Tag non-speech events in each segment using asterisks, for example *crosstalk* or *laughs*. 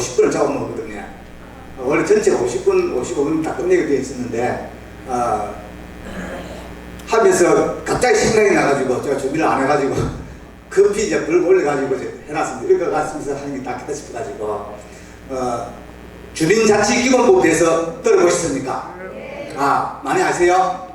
50분을 잡아먹거든요. 어, 원래 전체가 50분, 55분 딱 끝내게 되어 있었는데, 어, 하면서 갑자기 생각이 나가지고, 제가 준비를 안 해가지고, *laughs* 급히 이제 불 올려가지고 해놨습니다. 읽어갔으면서 하는 게 낫겠다 싶어가지고, 어, 주민자치기본법에 대해서 들어보셨습니까? 아, 많이 아세요?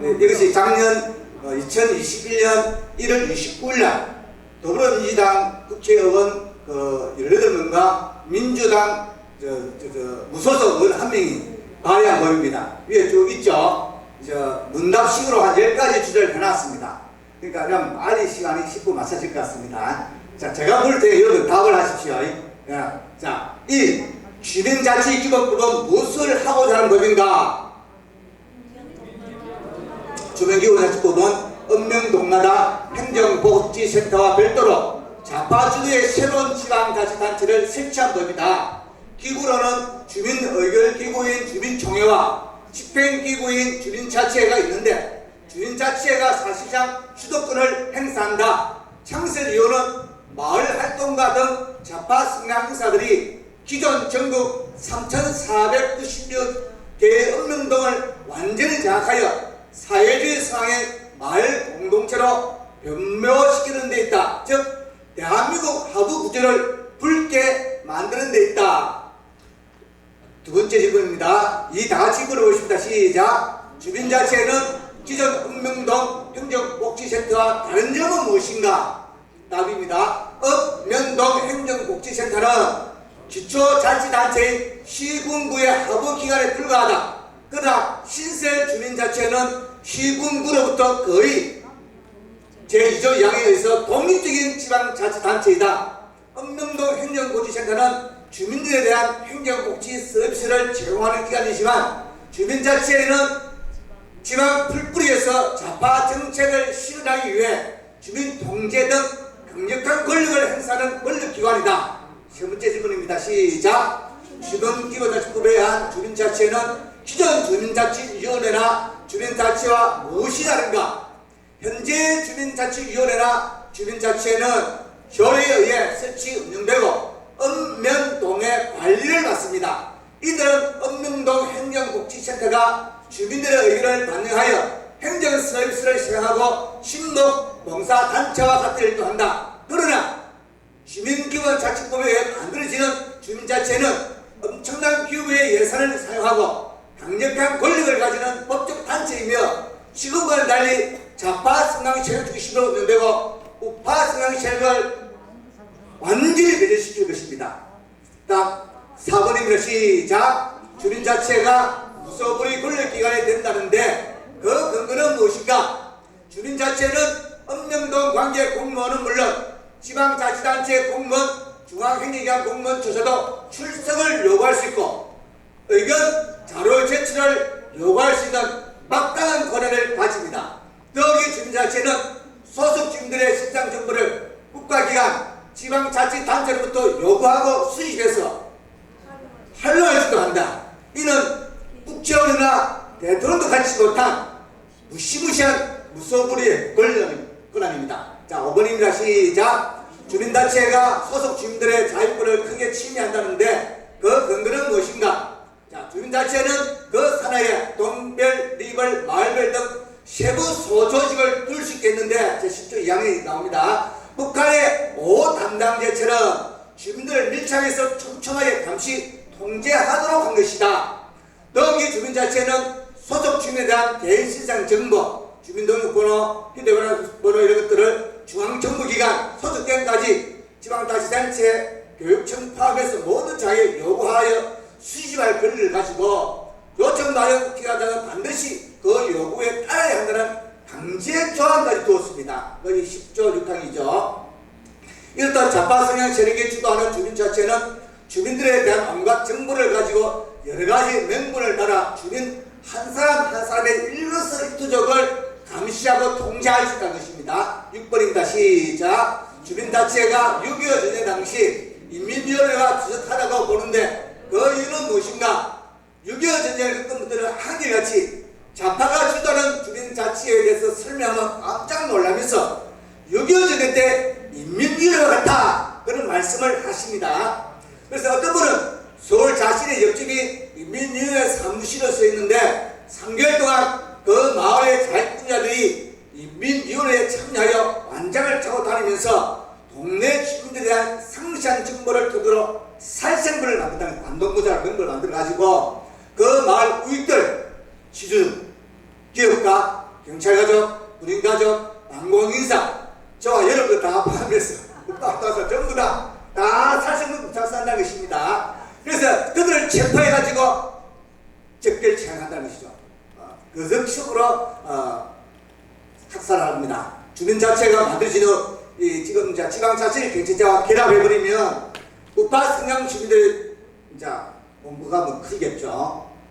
네, 이것이 작년 어, 2021년 1월 29일 날 더불어민주당 국회의원 그 18명과 민주당 저, 저, 저, 무소속 의원 한 명이 발의한 법입니다. 위에 쭉 있죠? 저 문답식으로 한 10가지 주제를 해놨습니다. 그러니까 그냥 빨리 시간이 10분 맞춰질 것 같습니다. 자, 제가 볼 때 여러분 답을 하십시오. 예. 자, 1. 주민자치기본법은 무엇을 하고자 하는 법인가? 주민기본자치법은 읍명동마다 행정복지센터와 별도로 자파주도의 새로운 지방자치단체를 설치한 법이다. 기구로는 주민의결기구인 주민총회와 집행기구인 주민자치회가 있는데 주민자치회가 사실상 주도권을 행사한다. 창설 이유는 마을 활동가 등 좌파 성향 행사들이 기존 전국 3,490여 개의 읍명동을 완전히 장악하여 사회주의 상황의 마을 공동체로 변모시키는 데 있다. 즉 구조를 붉게 만드는 데 있다. 두 번째 질문입니다. 이 다 같이 물어보십니다. 시작. 주민자치회는 기존 읍명동 행정복지센터와 다른 점은 무엇인가? 답입니다. 읍면동 행정복지센터는 기초자치단체인 시군구의 하부기관에 불과하다. 그러나 신설 주민자치회는 시군구로부터 거의 제2조 2항에 의해서 독립적인 지방자치단체이다. 읍명동 행정복지센터는 주민들에 대한 행정복지 서비스를 제공하는 기관이지만 주민자치회는 지방 풀뿌리에서 좌파 정책을 실현하기 위해 주민 통제 등 강력한 권력을 행사하는 권력기관이다. 세 번째 질문입니다. 시작. 주민기본자치법에 의한 주민자치회는 기존 주민자치위원회나 주민자치와 무엇이 다른가? 현재 주민자치위원회나 주민자치회는 효력에 의해 설치 운영되고 읍면동의 관리를 받습니다. 이들은 읍면동 행정복지센터가 주민들의 의견을 반영하여 행정 서비스를 시행하고 신목 봉사단체와 같은 일도 한다. 그러나 주민기본자치법에 의해 만들어지는 주민자치회는 엄청난 규모의 예산을 사용하고 강력한 권력을 가지는 법적 단체이며 지금과는 달리 좌파 성향 세력 중심으로 운영되고 우파 성향 세력을 완전히 배제시킬 것입니다. 딱 4번입니다. 시작. 주민자치회가 무소불위 권력기관이 된다는데 그 근거는 무엇인가? 주민자치회는 읍명동 관계 공무원은 물론 지방자치단체 공무원, 중앙행정기관 공무원조차도 출석을 요구할 수 있고 의견 자료 제출을 요구할 수 있는 막강한 권한을 가집니다. 더욱이 주민자치회는 소속 주민들의 실상 정보를 국가기관, 지방자치단체로부터 요구하고 수집해서 활용하지도 한다. 이는 국제원이나 대통령도 갖지 못한 무시무시한 무소불위의 권한입니다. 자, 5번입니다. 시작. 주민단체가 소속 주민들의 자유권을 크게 침해한다는데 그 근거는 무엇인가? 자, 주민단체는 그 산하에 동별, 리벌, 마을별 등 세부 소조직을 둘 수 있겠는데 제 10조 2항에 나옵니다. 북한의 오 담당제처럼 밀착해서 촘촘하게 감시 통제하도록 한 것이다. 더욱이 주민자치회는 소속 주민에 대한 개인신상 정보, 주민등록번호, 휴대번호 이런 것들을 중앙정부기관, 소속기관까지 지방자치단체, 교육청 파악해서 모든 자에 요구하여 수집할 권리를 가지고 요청받은 기관장은 반드시 그 요구에 따라야 한다는 강제 조항까지 두었습니다. 여기 10조 6항이죠. 이렇다 좌파 성향 세력이 주도하는 주민자치회는 주민들에 대한 온갖 정보를 가지고 여러 가지 명분을 따라 주민 한 사람 한 사람의 일거수일투족을 감시하고 통제할 수 있다는 것입니다. 6번입니다. 시작. 주민자치회가 6.25 전쟁 당시 인민위원회가 부족하다고 보는데 그 이유는 무엇인가? 6.25 전쟁을 끝부터는 한결같이 좌파가 주도하는 주민자치회에 대해서 설명하면 깜짝 놀라면서 6.25 전쟁 때 인민위원회가 같다 그런 말씀을 하십니다. 그래서 어떤 분은 서울 자신의 옆집이 민의회 사무실에 서 있는데 3개월 동안 그 마을의 자익분자들이 이 민위원회에 참여하여 완장을 차고 다니면서 동네 주민들에 대한 상시한 정보를 토대로 살생부를 만든다는 관동부자 그런 걸 만들어가지고 그 마을 우익들 시주 기업가, 경찰가족, 군인가족, 방공인사 저와 여러분 다 포함해서 따서 전부 다, 다 살생부 부착한다는 것입니다. 그래서 그들을 체포해가지고 적결 처형한다는 것이죠. 어, 그 적식으로 어, 학살합니다. 주민 자체가 만들어지는 이 지금 이제 지방 자치를 경제자와 결합해버리면 우파 성향 주민들 이제 공부가 뭐 크겠죠.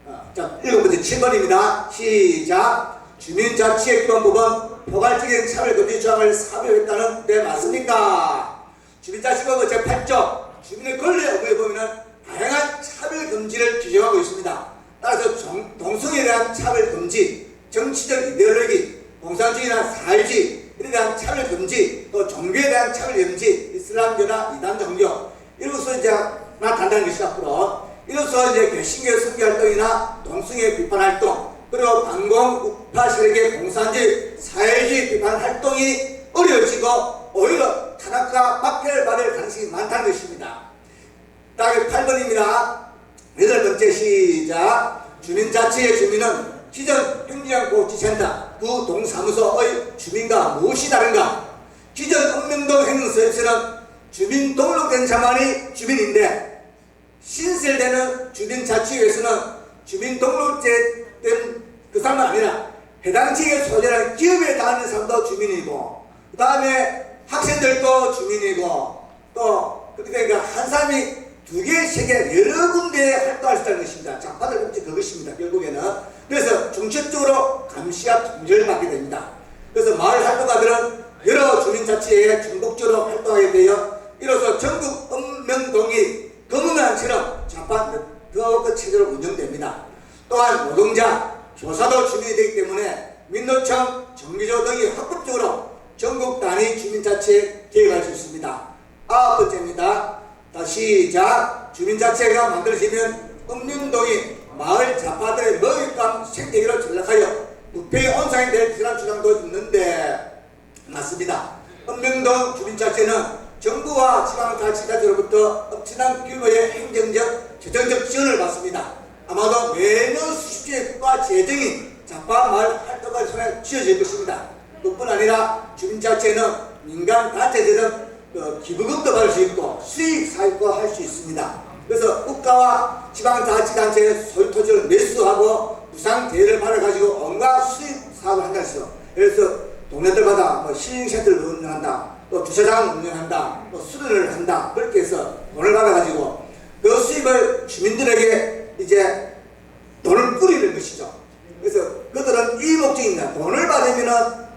어, 자, 일곱 번째 7번입니다. 시작. 주민 자치의 기본 법은 포괄적인 차별금지 조항을 사별했다는 데 맞습니까? 주민자치법은 제8조 주민의 권리 의무에 보면은 다양한 차별금지를 규정하고 있습니다. 따라서 정- 동성애에 대한 차별금지, 정치적 이데올로기, 공산주의나 사회주의, 이에 대한 차별금지, 또 종교에 대한 차별금지, 이슬람교나 이단 종교, 이로써 이제 나타난다는 것이 앞으로 이로써 이제 개신교 선교 활동이나 동성애 비판 활동, 그리고 반공 우파 세력의 공산주의, 사회주의 비판 활동이 어려워지고 오히려 탄압과 박해를 받을 가능성이 많다는 것입니다. 다음에 8번입니다. 여덟 번째 시작. 주민자치의 주민은 기존 행정복지센터 구 동사무소의 주민과 무엇이 다른가? 기존 읍명동 행정서에서는 주민 등록된 자만이 주민인데 신설되는 주민자치회에서는 주민 등록된 그 사람은 아니라 해당 지역에 소재한 기업에 다니는 사람도 주민이고 그 다음에 학생들도 주민이고 또 그러니까 한 사람이 두 개, 세 개, 여러 군데에 활동할 수 있다는 것입니다. 장파들 문제 그것입니다. 결국에는. 그래서 중첩적으로 감시와 통제를 받게 됩니다. 그래서 마을 활동가들은 여러 주민자치에 중독적으로 활동하게 되어 이로써 전국 읍명동이 검은강처럼 장파 그 체제로 운영됩니다. 또한 노동자, 교사도 주민이 되기 때문에 민노총, 정기조 등이 합법적으로 전국 단위 주민자치에 개입할 수 있습니다. 아홉 번째입니다. 다시 시작. 주민자치가 만들어지면 읍륜동이 마을 자파들의 먹잇감 생태계로 전락하여 부패의 온상이 될 그런 주장도 있는데 맞습니다. 읍명동 주민자치는 정부와 지방자치단체로부터 엄청난 규모의 행정적, 재정적 지원을 받습니다. 아마도 매년 수십 개의 국가 재정이 자파 마을 활동을 손에 쥐어질 것입니다. 뿐 아니라 주민자치는 민간 단체들은 그 기부금도 받을 수 있고 수익 사익도 할 수 있습니다. 그래서 국가와 지방자치단체의 소유 토지를 매수하고 무상 대여를 받아가지고 온갖 수익 사업을 한다 했어. 그래서 동네들마다 뭐 힐링센터를 운영한다, 또 주차장을 운영한다, 또 수련을 한다 그렇게 해서 돈을 받아가지고 그 수익을 주민들에게 이제 돈을 뿌리는 것이죠. 그래서 그들은 이 목적입니다. 돈을 받으면은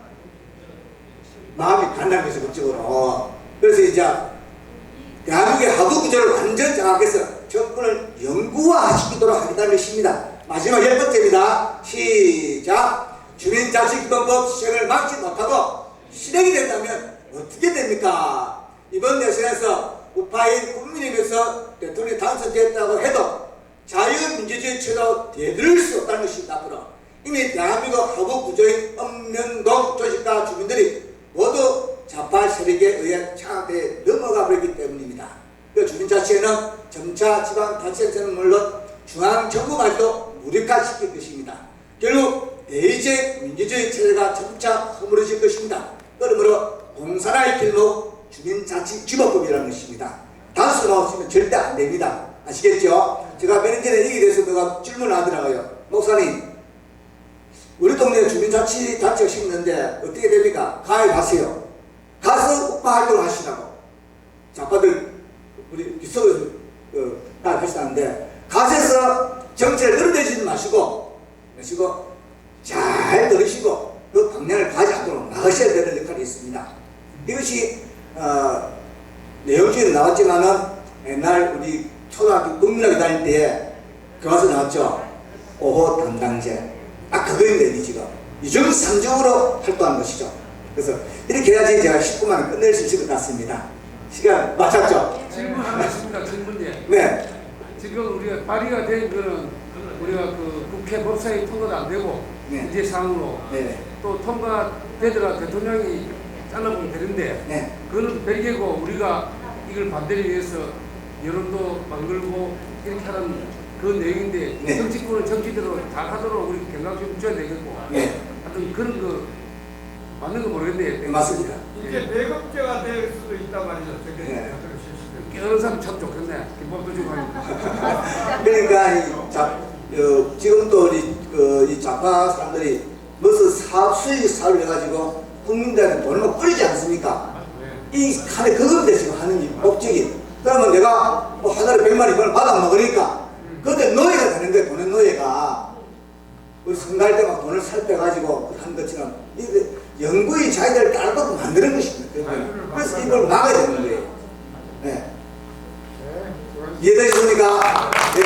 마음이 간다는 것이 목적으로. 그래서 이제 대한민국의 하부 구조를 완전 장악해서 정권을 영구화시키도록 하겠다는 것입니다. 마지막 열 번째입니다. 시작. 주민 자치기본법 시행을 막지 못하고 실행이 된다면 어떻게 됩니까? 이번 대선에서 우파인 국민의힘에서 대통령이 당선됐다고 해도 자유민주주의 체로 되돌릴 수 없다는 것입니다. 앞으로 이미 대한민국 하부 구조인 읍면동 조직과 주민들이 모두 좌파 세력에 의해 장악돼 넘어가 버리기 때문입니다. 그 주민자치에는 점차 지방자치단체는 물론 중앙정부마저도 무력화시킬 것입니다. 결국 대의적 민주주의 체제가 점차 허물어질 것입니다. 그러므로 공산화의 길목 주민자치기본법이라는 것입니다. 단수가 없으면 절대 안 됩니다. 아시겠죠? 제가 몇년 전에 여기 대해서 누가 질문을 하더라고요. 목사님, 우리 동네 주민자치 단체가 심는데 어떻게 됩니까? 가입하세요. 가서 우파 활동을 하시라고. 자파들, 우리 기속에서 어, 가입하시다는데, 가셔서 정체를 늘어내지는 마시고, 마시고, 잘 들으시고, 그 방향을 가지 않도록 막으셔야 되는 역할이 있습니다. 이것이, 어, 내용 중에 나왔지만은, 옛날 우리 초등학교 국민학교 다닐 때, 교과서 나왔죠? 오호 담당제. 아, 그거입니다, 이 지금. 이중 삼중으로 활동하는 것이죠. 그래서 이렇게 해야지 제가 19만 원 끝낼 수 있을 것 같습니다. 시간 맞췄죠? 질문 하나 있습니다. 질문이. 네, 지금 우리가 발의가 된 거는 우리가 그 국회 법사위 통과도 안 되고 네. 문제 사항으로 네, 또 통과되더라 대통령이 잘라보면 되는데 네. 그거는 별개고 우리가 이걸 반대를 위해서 여론도 만들고 이렇게 하는 그 내용인데 네. 정치권은 정치대로 잘 하도록 우리 경각 좀 줘야 되겠고 네. 하여튼 그런 거 맞는 거 모르겠네 네, 맞습니다. 이게 배급제가 될 수도 있단 말이죠. 저게 네. 깨어는 사람 참 좋겠네 김밥도 주고 하니까 그러니까 이 자, 어, 지금 또 우리 그, 이 좌파 사람들이 무슨 사업 수익 사업을 해가지고 국민들한테 돈을 막 뿌리지 않습니까? 네. 이 칸에 그건데 지금 하는 이 목적이. 그러면 내가 뭐 하나에 백만 원을 받아 먹으니까 그때 노예가 되는데 돈의 노예가 우리 선거할 때막 돈을 살펴가지고 한 것처럼 이게 영구히 자기들 따르도록 만드는 것입니다. 그래서 이걸 막아야 되는 거예요. 네. 네. 이해되십니까? 네,